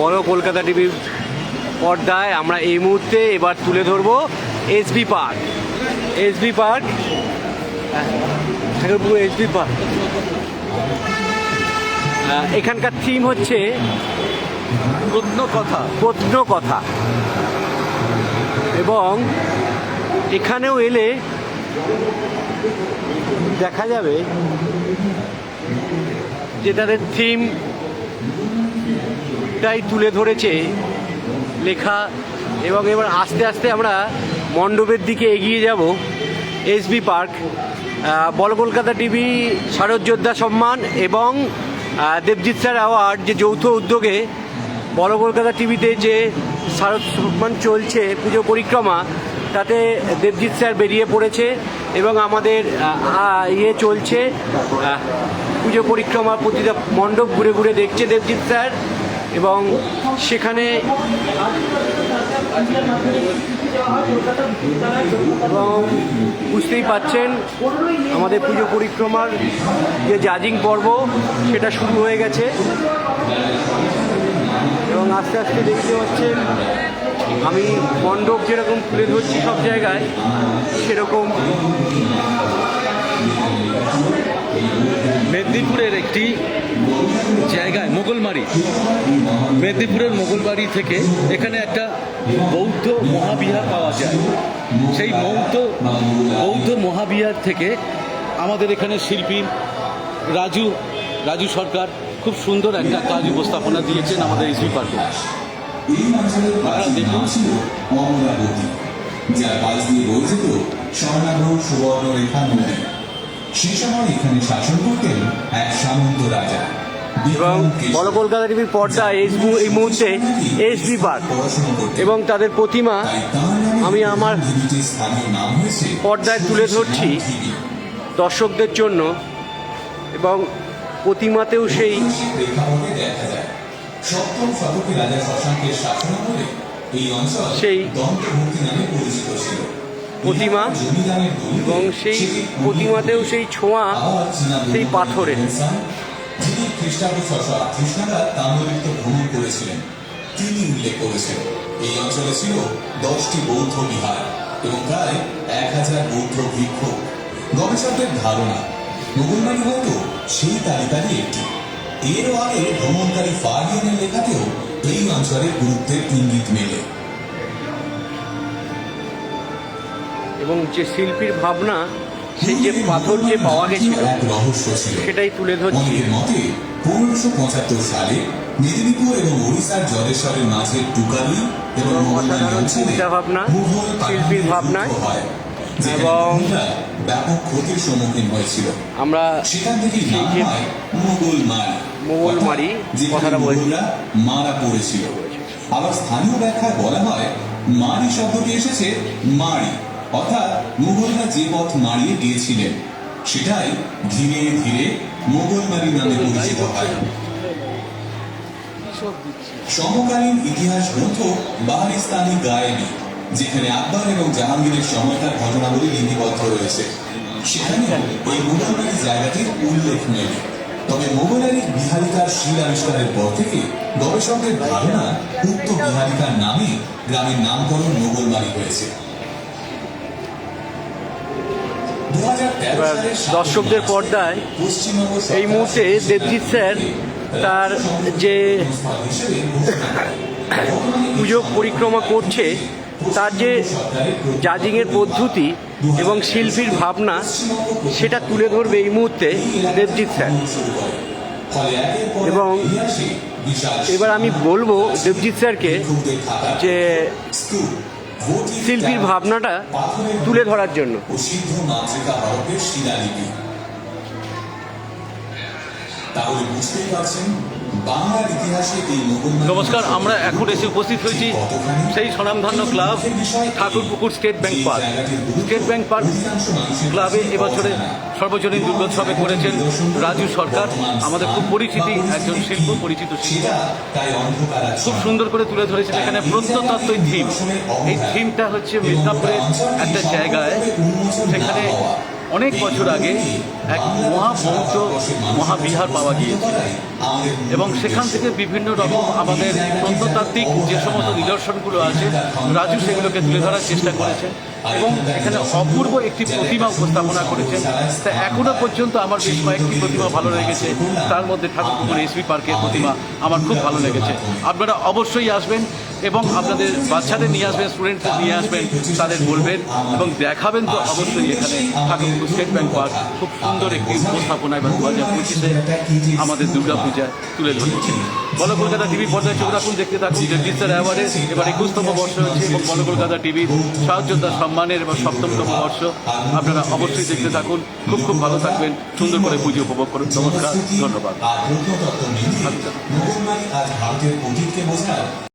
বড় কলকাতা টিভির পর্দায় আমরা এই মুহূর্তে এবার তুলে ধরবো SB park. SB park? Thakurpukur SB park. এখানকার থিম হচ্ছে প্রত্ন কথা প্রত্ন কথা এবং এখানেও এলে দেখা যাবে যে তাদের থিমটাই তুলে ধরেছে লেখা এবং এবার আস্তে আস্তে আমরা মণ্ডপের দিকে এগিয়ে যাব। এসবি পার্ক বল কলকাতা টিভি, শারদ যোদ্ধা সম্মান এবং দেবজিৎ স্যার অ্যাওয়ার্ড, যে যৌথ উদ্যোগে বল কলকাতা টিভিতে যে শারদ সম্মান চলছে, পুজো পরিক্রমা, তাতে দেবজিৎ স্যার বেরিয়ে পড়েছে এবং আমাদের ইয়ে চলছে পুজো পরিক্রমা প্রতিটা মণ্ডপ ঘুরে ঘুরে দেখছে দেবজিৎ স্যার। এবং সেখানে এবং বুঝতেই পাচ্ছেন আমাদের পুজো পরিক্রমার যে জাজিং পর্ব, সেটা শুরু হয়ে গেছে। এবং আস্তে আস্তে দেখতে পাচ্ছেন, আমি মণ্ডপ যেরকম তুলে ধরছি সব জায়গায়, সেরকম মেদিনীপুরের একটি জায়গায় মোগলমারি মেদিনীপুরের মোগলবাড়ি থেকে এখানে একটা বৌদ্ধ মহাবিহার পাওয়া যায়। সেই বৌদ্ধ বৌদ্ধ মহাবিহার থেকে আমাদের এখানে শিল্পী রাজু রাজু সরকার খুব সুন্দর একটা কাজ উপস্থাপনা দিয়েছেন আমাদের পার্কে এই নাম ছিল অমরাবতী। যার পাশ দিয়ে বয়ে যেত স্বর্ণাভ সুবর্ণ রেখা নদী সে সময় এখানে শাসন করতেন এক সামন্ত রাজা। এবং বড় কলকাতা টিভির পর্দা মু- এই মুহূর্তে এসবি পার্ক। এবং তাদের প্রতিমা আমি আমার পর্দায় তুলে ধরছি দর্শকদের জন্য এবং প্রতিমাতেও সেই সেই প্রতিমা এবং সেই প্রতিমাতেও সেই ছোঁয়া সেই পাথরের। যিনি ভ্রমণ করেছিলেন তিনি উল্লেখ করেছেন, এই ছিল দশটি বৌদ্ধ বিহার এবং প্রায় এক হাজার গবেষকদের ধারণা সেই আগে ভ্রমণকারী ফারিয়ানের লেখাতেও এই অঞ্চলের গুরুত্বের ইঙ্গিত মেলে। এবং যে শিল্পীর ভাবনা সেই যে পাথর যে পাওয়া গেছিল সেটাই তুলে ধরছি। পনেরোশো পঁচাত্তর সালে মেদিনীপুর এবং ওড়িশার জলেশ্বরের মাঝে টুকালি এবং চিন্তাভাবনা, মুঘল শিল্পীর ভাবনায় এবং ব্যাপক ক্ষতির সম্মুখীন হয়েছিল। আমরা সেখান থেকে যে- হয় মুঘল মারি কথাটা বলছি। মারা পড়েছিল। আবার স্থানীয় ব্যাখ্যায় বলা হয় মারি শব্দটি এসেছে মারি। অর্থাৎ মুঘলরা যে পথ মারিয়ে গিয়েছিলেন, সেটাই ধীরে ধীরে মোগলমারি নামে পরিচিত হয়। সমকালীন ইতিহাস গ্রন্থ বাহারিস্তানি গায়েবী, যেখানে আকবর এবং জাহাঙ্গীরের সময়কার ঘটনাবলী লিপিবদ্ধ রয়েছে। সেখানে এই মোগলবাড়ি জায়গাটির উল্লেখ নেই। তবে মোগলারির বিহারিকার শিল আবিষ্কারের পর থেকে গবেষকদের ধারণা উক্ত বিহারিকার নামে গ্রামের নামকরণ মোগলবাড়ি হয়েছে। এবার দর্শকদের পর্দায় এই মুহূর্তে দেবজিৎ স্যার তার যে পুজো পরিক্রমা করছে, তার যে জাজিংয়ের পদ্ধতি এবং শিল্পীর ভাবনা, সেটা তুলে ধরবে এই মুহূর্তে দেবজিৎ স্যার। এবং এবার আমি বলব দেবজিৎ স্যারকে যে শিল্পীর ভাবনাটা তুলে ধরার জন্য। তাহলে বুঝতেই পারছেন নমস্কার আমরা এখন এসে উপস্থিত হয়েছি সেই স্বনামধন্য club Thakurpukur state bank park. State bank park ক্লাবে এবছরে সর্বজনীন দুর্গোৎসবে করেছেন রাজু সরকার আমাদের খুব পরিচিতি একজন শিল্প। পরিচিত শিল্প। খুব সুন্দর করে তুলে ধরেছেন এখানে প্রত্নতত্ত্বই থিম। এই থিমটা হচ্ছে মিদনাপুরের একটা জায়গায় সেখানে অনেক বছর আগে এক মহাবৌদ্ধ মহাবিহার পাওয়া গিয়েছে এবং সেখান থেকে বিভিন্ন রকম আমাদের প্রত্নতাত্ত্বিক যে সমস্ত নিদর্শনগুলো আছে, রাজু সেগুলোকে তুলে ধরার চেষ্টা করেছেন। এবং এখানে অপূর্ব একটি প্রতিমা উপস্থাপনা করেছেন। তা এখনও পর্যন্ত আমার বেশ কয়েকটি প্রতিমা ভালো লেগেছে। তার মধ্যে ঠাকুরপুকুর এসবি পার্কের প্রতিমা আমার খুব ভালো লেগেছে। আপনারা অবশ্যই আসবেন এবং আপনাদের বাচ্চাদের নিয়ে আসবেন স্টুডেন্টদের নিয়ে আসবেন, তাদের বলবেন এবং দেখাবেন তো অবশ্যই এখানে ঠাকুরপুকুর স্টেট ব্যাংক পার্ক খুব সুন্দর একটি উপস্থাপনা এবার দু হাজার পঁচিশে আমাদের দুর্গা পূজা তুলে ধরেছে। বলো কলকাতা টিভি পর্যায়ে চোখ রাখুন, দেখতে থাকুন। জগদীশ স্যার অ্যাওয়ার্ডে এবার একুশতম বর্ষ হচ্ছে এবং বলো কলকাতা টিভির সাহযোদ্ধা সম্মানের এবং সপ্তমতম বর্ষ আপনারা অবশ্যই দেখতে থাকুন। খুব খুব ভালো থাকবেন। সুন্দর করে পুজো উপভোগ করুন। নমস্কার ধন্যবাদ।